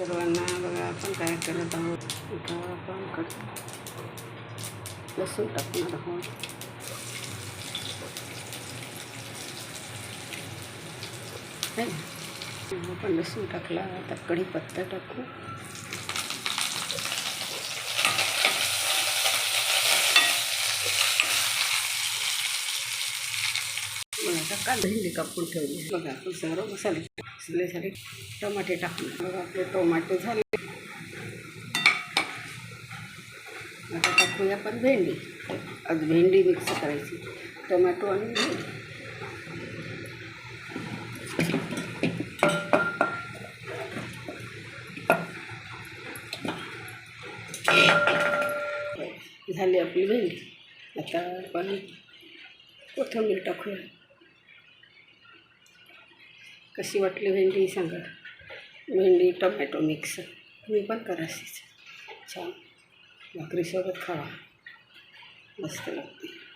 सर्वांना बघा आपण काय करत आहोत? इथं आपण कट लसूण टाकणार आहोत. है ना? आपण लसूण टाकला आता कढीपत्ता टाकू. बघा आता कांदा कापून ठेवली. बघा आपण सर्व मसाले मसाले झाले. टमाटे टाकणार. मग आपले टोमॅटो झाले. आता टाकूया आपण भेंडी. आज भेंडी मिक्स करायची. टोमॅटो आणि भेंडी. झाली आपली भेंडी. आता आपण कोथिंबीर टाकूया. कशी वाटली भेंडी? सांगा. भेंडी टोमॅटो मिक्स. तुम्ही पण करा अशीच. छान. भाकरीसोबत खावा. मस्त लागते.